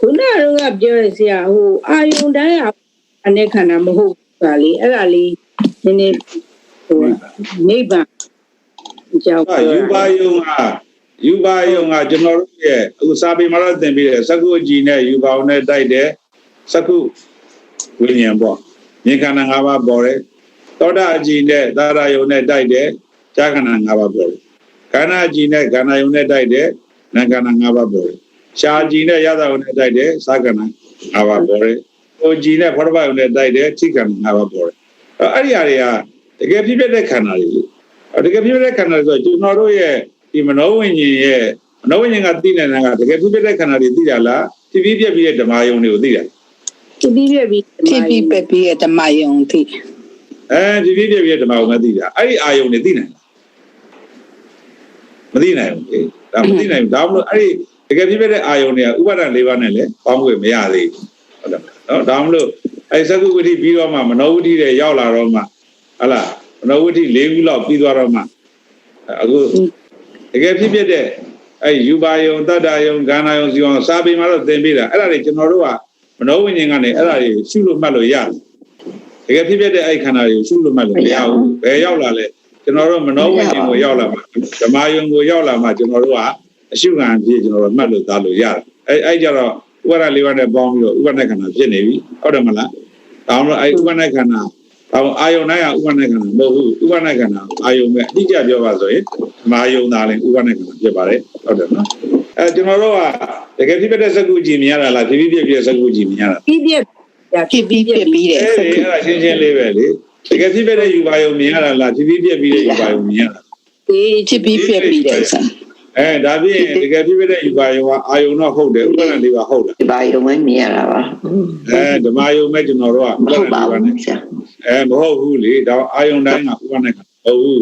ခုနကတော့ပြောရဆရာဟိုအာယုန်တိုင်းအနေခန္ဓာမဟုတ်ပါလေအဲ့ဒါလေးနည်းနည်းဟိုနိဗ္ဗာန်ကြောင့်ဟာယူပါယုံကယူပါယုံကကျွန်တော်တို့ရဲ့အခုစာပေမှာတော့သင်ပြီးတယ်စကုအကြည်နဲ့ယူပါအောင်နဲ့တိုက်တယ်စကုဝိညာဉ်ပေါ့ဉာဏ်ခန္ဓာ၅ပါးပေါ်တယ်သောတာအကြည်နဲ့သာရယုံနဲ့တိုက်တယ်ဈာခန္ဓာ၅ပါးပေါ်တယ်ခန္ဓာအကြည်နဲ့ခန္ဓာယုံနဲ့တိုက်တယ်နာခန္ဓာ၅ပါးပေါ်တယ် ရှားအကြည်နဲ့ရသယုံနဲ့တိုက်တယ်သာခန္ဓာ၅ပါးပေါ်တယ်ဟိုကြည်နဲ့ဖောရဘယုံနဲ့တိုက်တယ်ထိခန္ဓာ၅ပါးပေါ်တယ်အဲ့ဒီအရာတွေကတကယ်ဖြစ်ဖြစ်တဲ့ခန္ဓာတွေလေအဲ့တကယ်ဖြစ်ဖြစ်တဲ့ခန္ဓာဆိုတော့ကျွန်တော်တို့ရဲ့ဒီမနောဝိညာဉ်ရဲ့မနောဝိညာဉ်ကသိနေတာကတကယ်ဖြစ်ဖြစ်တဲ့ခန္ဓာတွေသိတာလားဖြစ်ပြီးပြက်ပြီးတဲ့ဓမ္မယုံတွေကိုသိတာဖြစ်ပြီးပြပြီးဖြစ်ပြီးပက်ပြီးရဲ့ဓမ္မယုံသိအဲဖြစ်ပြီးပြက်ပြီးတဲ့ဓမ္မယုံကသိတာအဲ့ဒီအာယုံတွေသိနိုင်လားမသိနိုင်ဘူးလေဒါမသိနိုင်ဘူးဒါမှမဟုတ်အဲ့ဒီ တကယ်ဖြစ်ဖြစ်တဲ့အာယုံတွေကဥပါဒဏ်၄ပါးနဲ့လည်းပေါင်းဝေမရသေးဘူးဟုတ်တယ်နော်ဒါမှမဟုတ်အဲ့သကုဝိတိပြီးတော့မှမနောဝိတိတွေရောက်လာတော့မှဟလာမနောဝိတိ၄ခုလောက်ပြီးသွားတော့မှအခုတကယ်ဖြစ်ဖြစ်တဲ့အဲယူပါယုံတတ္တယုံဂန္ဓာယုံစီယုံစာပေမှာတော့သင်ပေးတာအဲ့ဒါတွေကျွန်တော်တို့ကမနောဝိညာဉ်ကနေအဲ့ဒါတွေရှုလို့မှတ်လို့ရတယ်တကယ်ဖြစ်ဖြစ်တဲ့အဲ့ခန္ဓာတွေကိုရှုလို့မှတ်လို့မရဘူးဘယ်ရောက်လာလဲကျွန်တော်တို့မနောဝိညာဉ်ကိုရောက်လာမှဓမ္မယုံကိုရောက်လာမှကျွန်တော်တို့က အရှုခံအဖြစ်ကျွန်တော်တို့မှတ်လို့သားလို့ရတယ်အဲ့အဲ့ကြတော့ဥပါဒလေးပါးနဲ့ပေါင်းပြီးတော့ဥပါဒခန္ဓာဖြစ်နေပြီဟုတ်တယ်မလားဒါမှမဟုတ်အဲ့ဥပါဒခန္ဓာဒါအာယုံနိုင်ကဥပါဒခန္ဓာမဟုတ်ဘူးဥပါဒခန္ဓာအာယုံပဲအတိအကျပြောပါဆိုရင်မာယုံသားလည်းဥပနဲ့ကဖြစ်ပါတယ်ဟုတ်တယ်နော်အဲကျွန်တော်တို့ကတကယ်ဖြစ်တဲ့စကုကြည်မြင်ရတာလားဖြစ်ဖြစ်ဖြစ်စကုကြည်မြင်ရတာပြီးပြဖြစ်ပြီးပက်ပြီးရဲ့အဲအဲ့ဒါရှင်းရှင်းလေးပဲလေတကယ်ဖြစ်တဲ့ယူပါယုံမြင်ရတာလားဖြစ်ဖြစ်ဖြစ်ပြီးတဲ့ယူပါယုံမြင်ရတာအေးဖြစ်ပြီးပက်ပြီးတဲ့ဆံ အဲဒါဖြင့်တကယ်ဖြစ်တဲ့ယူပါယုံကအာယုံတော့ဟုတ်တယ်ဥပနဲ့လေးပါဟုတ်တယ်ဒီပါရုံပဲမြင်ရတာပါအဲဓမ္မယုံမဲ့ကျွန်တော်တို့ကမဟုတ်ပါဘူးဆရာအဲမဟုတ်ဘူးလေဒါအာယုံတိုင်းကဥပနဲ့ကဟုတ်ဘူး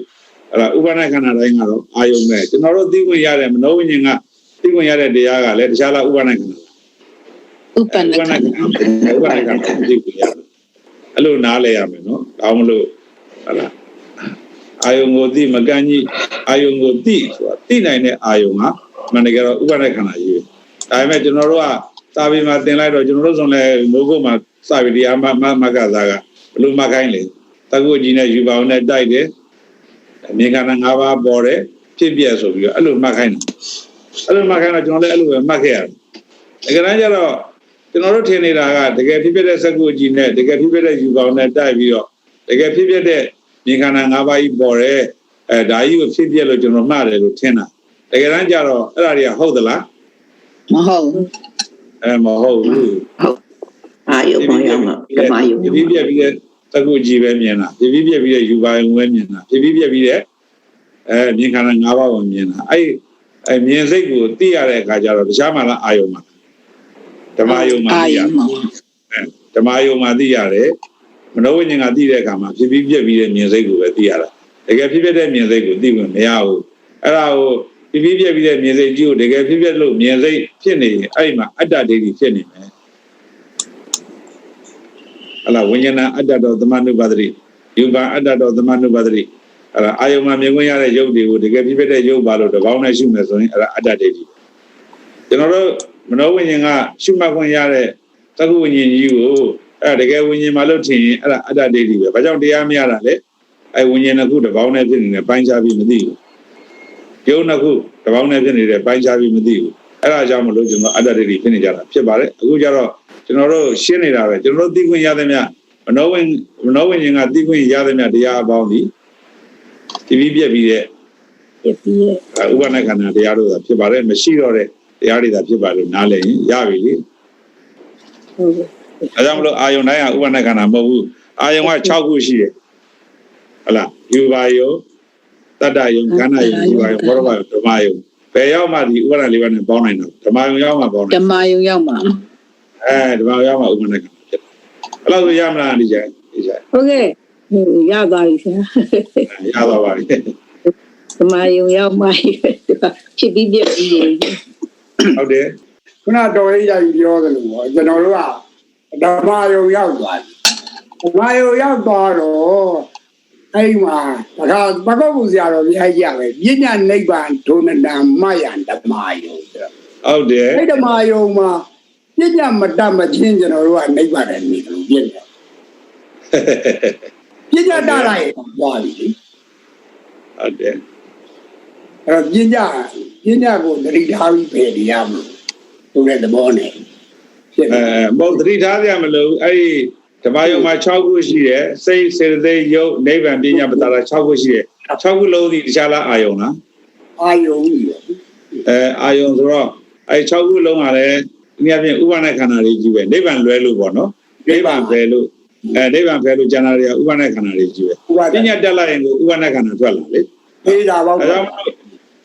အဲ့ဒါဥပနဲ့ခန္ဓာတိုင်းကတော့အာယုံမဲ့ကျွန်တော်တို့သိခွင့်ရတဲ့မနောဝိညာဉ်ကသိခွင့်ရတဲ့တရားကလည်းတခြားလားဥပနဲ့ခန္ဓာဥပ္ပန္နဥပခနန္ကဓာဥပနကသိကိုရအဲ့လိုနားလဲရမယ်နော်ဒါမှမလို့ဟလာ အာယုံကိုသိမကန့်ကြီးအာယုံကိုသိဆိုတာသိနိုင်တဲ့အာယုံကမန္တကယ်တော့ဥပနခန္ဓာကြီးပဲဒါပေမဲ့ကျွန်တော်တို့ကစာပေမှာသင်လိုက်တော့ကျွန်တော်တို့ဆိုလည်းမိုးကုတ်မှာစာပေတရားမမမကစားကဘလို့မခိုင်းလေတကုတ်ကြီးနဲ့ယူပါအောင်နဲ့တိုက်တယ်မြေခန္ဓာ၅ပါးပေါ်တယ်ဖြစ်ပြဆိုပြီးတော့အဲ့လိုမှတ်ခိုင်းတယ်အဲ့လိုမှတ်ခိုင်းတော့ကျွန်တော်လည်းအဲ့လိုပဲမှတ်ခဲ့ရတယ်ဒါကြမ်းကျတော့ကျွန်တော်တို့ထင်နေတာကတကယ်ဖြစ်ဖြစ်တဲ့စက္ကူကြီးနဲ့တကယ်ဖြစ်ဖြစ်တဲ့ယူကောင်နဲ့တိုက်ပြီးတော့တကယ်ဖြစ်ဖြစ်တဲ့ မြေခန္ဓာ၅ပါးကြီးပေါ်တယ်အဲဒါကြီးကိုဖြစ်ဖြစ်လို့ကျွန်တော်မှားတယ်လို့ထင်တာတကယ်တမ်းကျတော့အဲ့ဒါတွေကဟုတ်သလားမဟုတ်အဲမဟုတ်ဘူးအာယုံမရောက်မှာဓမ္မယုံဖြစ်ဖြစ်ပြက်ပြီးတဲ့စက္ကူကြီးပဲမြင်တာဖြစ်ဖြစ်ပြက်ပြီးတဲ့ယူပါယုံပဲမြင်တာဖြစ်ဖြစ်ပြက်ပြီးတဲ့အဲမြေခန္ဓာ၅ပါးကိုမြင်တာအဲ့အဲမြင်စိတ်ကိုသိရတဲ့အခါကျတော့တခြားမှလားအာယုံမှာဓမ္မယုံမှာအာသိရယုံတာမှာဓမ္မယုံမှာသိရတယ် မနောဝိညာဉ်ကသိတဲ့အခါမှာဖြစ်ပြီးပြက်ပြီးတဲ့မြင်စိတ်ကိုပဲသိရတာတကယ်ဖြစ်ဖြစ်တဲ့မြင်စိတ်ကိုသိဝင်မရဘူးအဲ့ဒါကိုဖြစ်ပြီးပြက်ပြီးတဲ့မြင်စိတ်ကြီးကိုတကယ်ဖြစ်ဖြစ်လို့မြင်စိတ်ဖြစ်နေရင်အဲ့ဒီမှာအတ္တဒိဋ္ဌိဖြစ်နေမယ်ဟလာဝိညာဏအတ္တတော်သမနုပါဒတိယူပါအတ္တတော်သမနုပါဒတိအဲ့ဒါအာယုံမှာမြင်ခွင့်ရတဲ့ယုတ်တွေကိုတကယ်ဖြစ်ဖြစ်တဲ့ယုတ်ပါလို့တပေါင်းနဲ့ရှုမယ်ဆိုရင်အဲ့ဒါအတ္တဒိဋ္ဌိကျွန်တော်တို့မနောဝိညာဉ်ကရှုမှတ်ခွင့်ရတဲ့သက္ကုဝိညာဉ်ကြီးကို အဲ့ဒါတကယ်ဝိညာဉ်မှာလို့ထင်ရင်အဲ့ဒါအတ္တဒိဋ္ဌိပဲဘာကြောင့်တရားမရတာလဲအဲ့ဝိညာဉ်နှစ်ခုတစ်ပေါင်းနဲ့ဖြစ်နေတယ်ပိုင်းခြားပြီးမသိဘူးယုံနှစ်ခုတစ်ပေါင်းနဲ့ဖြစ်နေတယ်ပိုင်းခြားပြီးမသိဘူးအဲ့ဒါကြောင့်မလို့ကျွန်တော်အတ္တဒိဋ္ဌိဖြစ်နေကြတာဖြစ်ပါတယ်အခုကျတော့ကျွန်တော်တို့ရှင်းနေတာပဲကျွန်တော်တို့သိခွင့်ရသည်မြမနောဝိမနောဝိညာဉ်ကသိခွင့်ရသည်မြတရားအပေါင်းဒီဒီပြီးပြက်ပြီးတဲ့ပြပြီးရဲ့ဥပနခန္ဓာတရားတို့သာဖြစ်ပါတယ်မရှိတော့တဲ့တရားတွေသာဖြစ်ပါလို့နားလည်ရင်ရပြီလေဟုတ်ကဲ့ အဲဒါကြောင့်မလို့အာယုန်တိုင်းကဥပနခန္ဓာမဟုတ်ဘူးအာယုန်က6ခုရှိတယ်ဟလားယူပါယုတတ္တယုခန္ဓာယုယူပါယုဘောရပါယုဓမ္မယုဘယ်ရောက်မှဒီဥပဒလေးပါးနဲ့ပေါင်းနိုင်တော့ဓမ္မယုရောက်မှပေါင်းဓနိုင်မ္မယုံရောက်မှာအဲဓမ္မယုရောက်မှဥပနခန္ဓာဖြစ်အဲ့လိုဆိုရမလားဒီကျဒီကျဟုတ်ကဲ့ဟိုရသွားပြီဆရာရပါပါပြီဓမ္မယုံရောက်မှဖြစ်ပြီးပြပြီးရဲ့ဟုတ်တယ်ခုနတော်ရေးရိုက်ပြောသလိုပေါ့ကျွန်တော်တို့က ဓမ္မယုံရောက်သွားတယ်ဓမ္မယုံရောက်သွားတော့အဲ့ဒီမှာဒါကဘဂဝုဆရာတော်ဘုရားကြီးကပဲပညာနိဗ္ဗာန်ဒုနတံမယံဓမ္မယုံဆိုတော့ဟုတ်တယ်အဲ့ဓမ္မယုံမှာပြည့်ညတ်မတတ်မချင်းကျွန်တော်တို့ကနိဗ္ဗာန်နဲ့နေတယ်လို့ပြည့်တယ်ပြည့်ညတ်တလိုက်ရင်သွားပြီလေဟုတ်တယ်အဲ့တော့ပြည့်ညတ်ပြည့်ညတ်ကိုတတိထားပြီးဖယ်နေရမလို့သူတဲ့သဘောနဲ့ ဖြစ်အဲတယ်မဟုတ်သတိထားကြမလို့အဲ့ဒီဓမ္မယုံမှာ6ခုရှိတယ်စိတ်စေတသိက်ယုတ်နိဗ္ဗာန်ပညာပတာ6ခုရှိတယ်6ခုလုံးစီတခြားလားအာယုံလားအာယုံကြီးပဲအဲအာယုံဆိုတော့အဲ6ခုလုံးကလည်းဒီနေ့အပြင်ဥပဒနာခန္ဓာတွေကြီးပဲနိဗ္ဗာန်လွဲလို့ပေါ့နော်နိဗ္ဗာန်ပဲလို့အဲနိဗ္ဗာန်ပဲလို့ကျန်တာတွေကဥပဒနာခန္ဓာတွေကြီးပဲဥပပဒေညာတက်လိုက်ရင်ကိုဥပဒနာခန္ဓာထွက်လာလေပေးတာပေါ့အဲဒါကြောင့်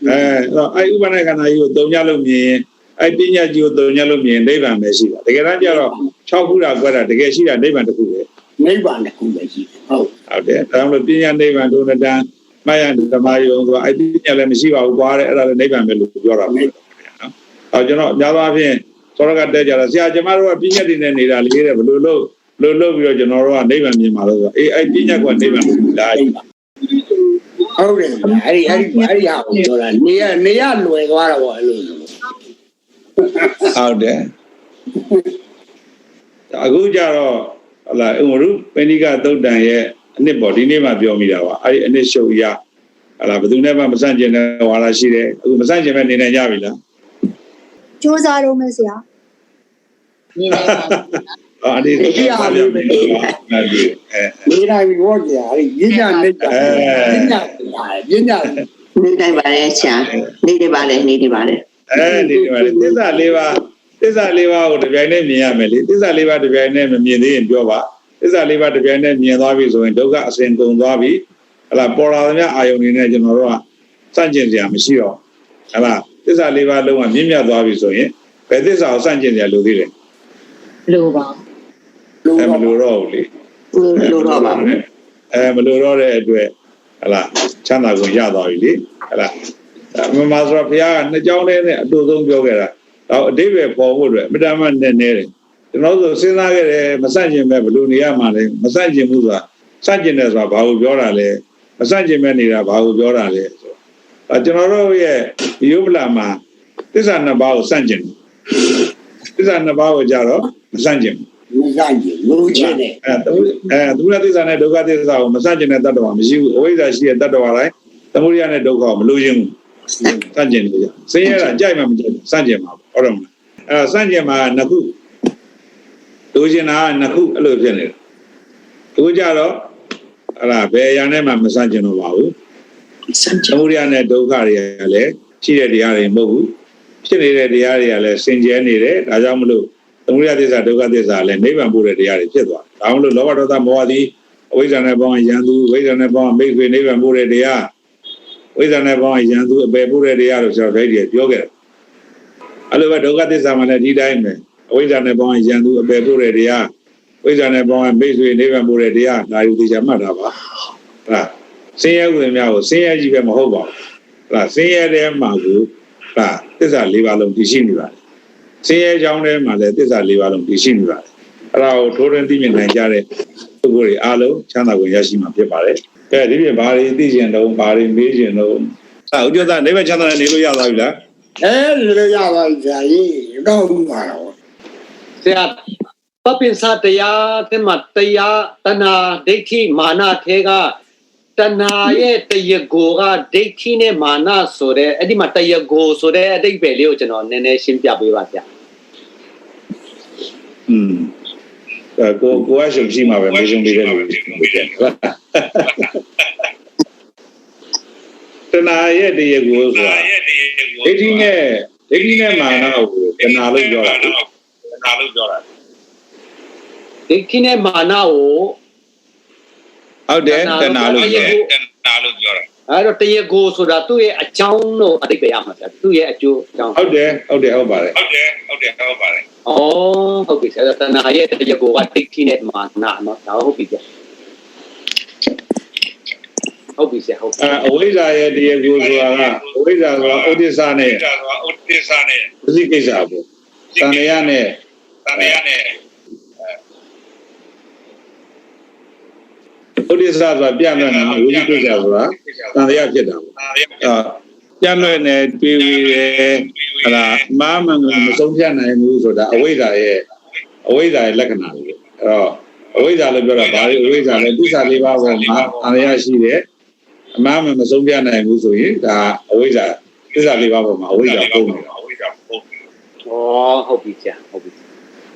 အဲတော့အဲဥပဒနာခန္ဓာကြီးကိုသုံးညလို့မြင်ရင် အဲပညာကြီးကိုသုံးညလို့မြင်နိဗ္ဗာန်ပဲရှိတာတကယ်တမ်းကျတော့6ခုတာကွက်တာတကယ်ရှိတာနိဗ္ဗာန်တစ်ခုပဲနိဗ္ဗာန်တစ်ခုပဲရှိတယ်ဟုတ်ဟုတ်တယ်ဒါကြောင့်မလို့ပညာနိဗ္ဗာန်ဒုနတံမယဓမ္မယုံဆိုအဲပညာလည်းမရှိပါဘူးကွာတဲ့အဲ့ဒါလည်းနိဗ္ဗာန်ပဲလို့ပြောတာပဲနော်အော်ကျွန်တော်အများသောအားဖြင့်သောရကတက်ကြတာဆရာကျမတို့ကပညာတွေနဲ့နေတာလေးတဲ့ဘယ်လိုလုပ်ဘယ်လိုလုပ်ပြီးတော့ကျွန်တော်တို့ကနိဗ္ဗာန်မြင်ပါလို့ဆိုအေးအဲ့ပညာကနိဗ္ဗာန်ကိုလာဟုတ်တယ်အဲ့ဒီအဲ့ဒီအဲ့ဒီဟာကိုပြောတာနေရနေရလွယ်သွားတာပေါ့အဲ့လိုဆို ဟုတ်တယ်အခုကြတော့ဟလာဥမရုပဏိကသုတ်တန်ရဲ့အနှစ်ပေါ်ဒီနေ့မှပြောမိတာပါအဲ့ဒီအနှစ်ရှုပ်ရဟလာဘယ်သူနဲ့မှမဆန့်ကျင်တဲ့ဝါဒရှိတယ်အခုမဆန့်ကျင်မဲ့နေနိုင်ကြပြီလားစူးစမ်းတော့မယ်ဆရာနေနေပါအာဒီဒီအားလုံးပဲအဲ့ဒီအဲနေတိုင်းဘောကြအဲ့ဒီပညာနိဗ္ဗာန်ပညာပညာနေတိုင်းပါလေဆရာနေတယ်ပါလေနေတယ်ပါလေ အဲဒီဒီမှာလေသစ္စာလေးပါးသစ္စာလေးပါးကိုတစ်ပြိုင်တည်းမြင်ရမယ်လေသစ္စာလေးပါးတစ်ပြိုင်တည်းမမြင်သေးရင်ပြောပါသစ္စာလေးပါးတစ်ပြိုင်တည်းမြင်သွားပြီဆိုရင်ဒုက္ခအစဉ်ကုန်သွားပြီဟလာပေါ်လာသမျှအာယုန်တွေနဲ့ကျွန်တော်တို့ကစန့်ကျင်စရာမရှိတော့ဟလာသစ္စာလေးပါးလုံးဝမြင့်မြတ်သွားပြီဆိုရင်ဘယ်သစ္စာကိုစန့်ကျင်စရာလိုသေးလဲလို့ပါလို့အဲမလိုတော့ဘူးလေလို့တော့ပါဘူးအဲမလိုတော့တဲ့အတွက်ဟလာချမ်းသာကုန်ရသွားပြီလေဟလာ မမဆိုတော့ဘုရားကနှစ်ကြောင်းလေးနဲ့အတူဆုံးပြောခဲ့တာတော့အတိပ္ပယ်ပေါ်ဖို့အတွက်အမြဲတမ်းနဲ့နေတယ်ကျွန်တော်ဆိုစဉ်းစားခဲ့တယ်မဆန့်ကျင်မဲ့ဘယ်လိုနေရမှာလဲမဆန့်ကျင်ဘူးဆိုတာဆန့်ကျင်တယ်ဆိုတာဘာကိုပြောတာလဲမဆန့်ကျင်မဲ့နေတာဘာကိုပြောတာလဲဆိုတော့ကျွန်တော်တို့ရဲ့ယုပလာမှာသစ္စာနှစ်ပါးကိုဆန့်ကျင်သစ္စာနှစ်ပါးကိုကြတော့မဆန့်ကျင်ဘူးမဆိုင်ဘူးလို့ချင်းတယ်အဲသူအဲသူရသစ္စာနဲ့ဒုက္ခသစ္စာကိုမစန့်ကျင်တဲ့တတ္တဝါမရှိဘူးအဝိဇ္ဇာရှိတဲ့တတ္တဝါတိုင်းသမုဒိယနဲ့ဒုက္ခကိုမလို့ခြင်းဘူး စန့်ကျင်လို့ရဆင်းရဲတာကြိုက်မှမကြိုက်ဘူးစန့်ကျင်မှာပေါ့ဟုတ်တယ်မလားအဲစန့်ကျင်မှာနှစ်ခုလိုချင်တာကနှစ်ခုအဲ့လိုဖြစ်နေတယ်သူကြတော့အဲ့ဒါဘယ်အရာနဲ့မှမစန့်ကျင်တော့ပါဘူးစံချသမုဒိယနဲ့ဒုက္ခတွေကလည်းရှိတဲ့တရားတွေမဟုတ်ဘူးဖြစ်နေတဲ့တရားတွေကလည်းစင်ကြဲနေတယ်ဒါကြောင့်မလို့သမုဒိယသစ္စာဒုက္ခသစ္စာလည်းနိဗ္ဗာန်ပို့တဲ့တရားတွေဖြစ်သွားတယ်ဒါမှမလို့လောဘဒေါသမောဟသည်အဝိဇ္ဇာနဲ့ပေါင်းရန်သူဝိဇ္ဇာနဲ့ပေါင်းမိတ်ဆွေနိဗ္ဗာန်ပို့တဲ့တရား ဝိဇ္ဇာနဲ့ပေါင်းရန်သူအပယ်ပို့တဲ့တရားလို့ဆိုတော့ဗိဓိကပြောခဲ့တယ်အဲ့လိုပဲဒုက္ခသစ္စာမှာလည်းဒီတိုင်းပဲအဝိဇ္ဇာနဲ့ပေါင်းရန်သူအပယ်ပို့တဲ့တရားဝိဇ္ဇာနဲ့ပေါင်းမိတ်ဆွေနိဗ္ဗာန်ပို့တဲ့တရားဒါယူသိချာမှတ်တာပါဟုတ်လားဆင်းရဲဥဒ္ဓများကိုဆင်းရဲကြီးပဲမဟုတ်ပါဘူးဟုတ်လားဆင်းရဲတဲ့မှာကိုဟာသစ္စာ၄ပါးလုံးတည်ရှိနေပါတယ်ဆင်းရဲကြောင်းထဲမှာလည်းသစ္စာ၄ပါးလုံးတည်ရှိနေပါတယ်အဲ့ဒါကိုထိုးထွင်းသိမြင်နိုင်ကြတဲ့ပုဂ္ဂိုလ်တွေအားလုံးချမ်းသာကိုရရှိမှာဖြစ်ပါတယ် ကဲဒီပြင်ဘာတွေသိကျင်တော့ဘာတွေမေးကျင်တော့အာဥကြ္ဇနေဘချမ်းသာနဲ့နေလို့ရသွားပြီလားအဲဒီလိုရပါကြကြီးကောင်းပါတော့ဆရာပပင်စာတရားတဲ့မှာတရားတဏှာဒိဋ္ဌိမာနထဲကတဏှာရဲ့တရကိုကဒိဋ္ဌိနဲ့မာနဆိုတဲ့အဲ့ဒီမှာတရကိုဆိုတဲ့အတိတ်ပဲလေးကိုကျွန်တော်နည်းနည်းရှင်းပြပေးပါဗျာอืม အဲကိုကိုအရှုံရှိမှာပဲမေးရှင်ပေးတဲ့လူတွေတဏှာရဲ့တရားကိုဆိုတာဒိဋ္ဌိနဲ့ဒိဋ္ဌိနဲ့မာနကိုတဏှာလို့ပြောတာတဏှာလို့ပြောတာဒိဋ္ဌိနဲ့မာနကိုဟုတ်တယ်တဏှာလို့ပြောတဏှာလို့ပြောတာအဲ့တော့တရကိုဆိုတာသူ့ရဲ့အကြောင်းလို့အတိတ်ပဲရမှာဗျာသူ့ရဲ့အကျိုးအကြောင်းဟုတ်တယ်ဟုတ်တယ်ဟုတ်ပါတယ်ဟုတ်တယ်ဟုတ်တယ်ဟုတ်ပါတယ် ဩဟုတ်ပြီဆရာတဏှာရဲ့တရကိုကတိတ်ထိနဲ့မာနာနော်ဒါဟုတ်ပြီဆရာဟုတ်ပြီဆရာဟုတ်ပြီအဝိဇ္ဇာရဲ့တရားကိုဆိုတာကအဝိဇ္ဇာဆိုတာဥဒိစ္စနဲ့ဥဒိစ္စနဲ့ပစိကိစ္စပေါ့သံရယနဲ့သံရယနဲ့ဥဒိစ္စဆိုတာပြန့်လွင့်တာဝိဇ္ဇကိစ္စဆိုတာသံရယဖြစ်တာပေါ့အာပြန့်လွင့်နေတွေးဝေတယ် ဟလာအမှားမှန်ကမဆုံးဖြတ်နိုင်ဘူးဆိုတာအဝိဇ္ဇာရဲ့အဝိဇ္ဇာရဲ့လက္ခဏာတွေအဲ့တော့အဝိဇ္ဇာလို့ပြောတာဘာလို့အဝိဇ္ဇာလဲသစ္စာလေးပါးပေါ်မှာအာရရှိတယ်အမှားမှန်မဆုံးဖြတ်နိုင်ဘူးဆိုရင်ဒါအဝိဇ္ဇာသစ္စာလေးပါးပေါ်မှာအဝိဇ္ဇာပုံနေတာဩဟုတ်ပြီကြာဟုတ်ပြီ